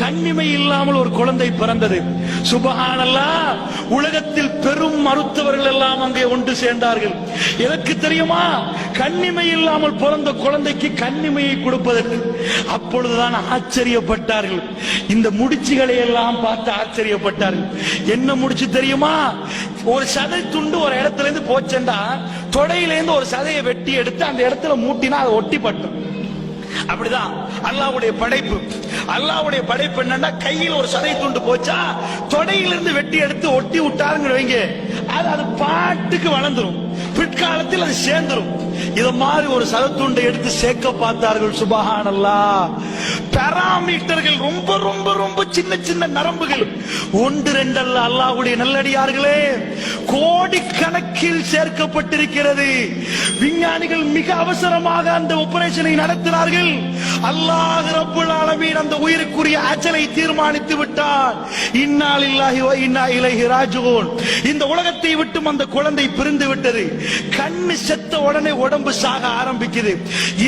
கண்ணிமை இல்லாமல் ஒரு குழந்தை பிறந்தது. சுபஹானல்லா உலகத்தில் பெரும் மருத்துவர்கள் எல்லாம் அங்கே ஒன்று சேர்ந்தார்கள். எனக்கு தெரியுமா கண்ணிமை இல்லாமல் பிறந்த குழந்தைக்கு கண்ணிமையை கொடுப்பதற்கு அப்பொழுதுதான் ஆச்சரியப்பட்டார்கள். இந்த முடிச்சுகளை எல்லாம் பார்த்து ஆச்சரியப்பட்டார்கள். என்ன முடிச்சு தெரியுமா ஒரு சதை துண்டு ஒரு இடத்துல இருந்து போச்சேன்டா தொடையில இருந்து ஒரு சதையை வெட்டி எடுத்து அந்த இடத்துல மூட்டினா அதை ஒட்டி அப்படிதான். அல்லாவுடைய படைப்பு. அல்லாவுடைய படைப்பு என்னன்னா கையில் ஒரு சதை துண்டு போச்சா தொடையிலிருந்து வெட்டி எடுத்து ஒட்டி விட்டாருங்க வைங்க. அது அது பாட்டுக்கு வளர்ந்துரும். பிற்காலத்தில் அது சேர்ந்துரும். இத மாதிரி ஒரு சதத்துண்டை எடுத்து சேர்க்க பார்த்தார்கள் சுபஹானல்லா. பேராமீட்டர்கள் ரொம்ப ரொம்ப ரொம்ப சின்ன சின்ன நரம்புகள். ஒன்று ரெண்டல்ல அல்லாஹ்வுடைய நல்லடியார்களே கோடிக்கணக்கில் சேர்க்கப்பட்டிருக்கிறது. விஞ்ஞானிகள் மிக அவசரமாக அந்த ஆபரேஷனை நடத்தினார்கள். அல்லாஹ் ரப்புல் அந்த உயிருக்குரிய அச்சலை தீர்மானித்து விட்டான் இன்னால் இல்லாஹி இன்னா இலகி ராஜிஊன். இந்த உலகத்தை விட்டும் அந்த குழந்தை பிரிந்து விட்டது. கண்ணு செத்த உடனே உடம்பு சாக ஆரம்பிக்குது.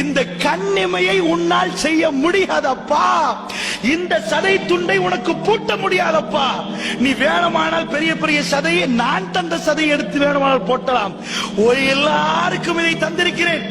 இந்த கண்ணிமையை உன்னால் செய்ய முடியாதப்பா. இந்த சதை துண்டை உனக்கு பூட்ட முடியாதப்பா. நீ வேணுமானால் பெரிய பெரிய சதையை நான் தந்த சதையை எடுத்து வேணுமானால் போட்டலாம். எல்லாருக்கும் இதை தந்திருக்கிறேன்.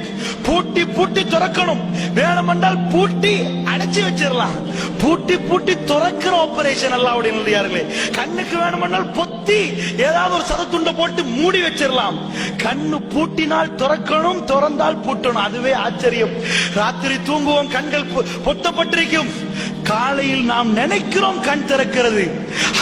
பூட்டி பூட்டி திறக்கணும். வேணுமென்றால் பூட்டி அடைச்சு வச்சிடலாம். பூட்டி பூட்டி துறக்கிற ஆபரேஷன் அல்லாவுடைய அப்படின்னு கண்ணுக்கு வேணுமென்றால் பொத்தி ஏதாவது ஒரு சதத்துண்டை போட்டு மூடி வச்சிடலாம். கண்ணு பூட்டினால் திறக்கணும் திறந்தால் பூட்டணும். அதுவே ஆச்சரியம். ராத்திரி தூங்குவோம் கண்கள் பொ- பொத்தப்பட்டிருக்கும். காலையில் நாம் நினைக்கிறோம் கண் திறக்கிறது.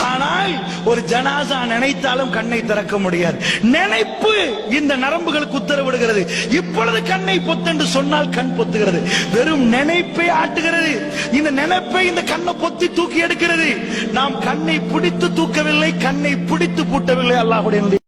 ஆனால் ஒரு ஜனாசா நினைத்தாலும் கண்ணை திறக்க முடியாது. நினைப்பு இந்த நரம்புகளுக்கு உத்தரவிடுகிறது. இப்பொழுது கண்ணை பொத்தென்று சொன்னால் கண் பொத்துகிறது. வெறும் நினைப்பை ஆட்டுகிறது. இந்த நினைப்பை இந்த கண்ணை பொத்தி தூக்கி எடுக்கிறது. நாம் கண்ணை பிடித்து தூக்கவில்லை கண்ணை பிடித்து பூட்டவில்லை. அல்லாஹுடைய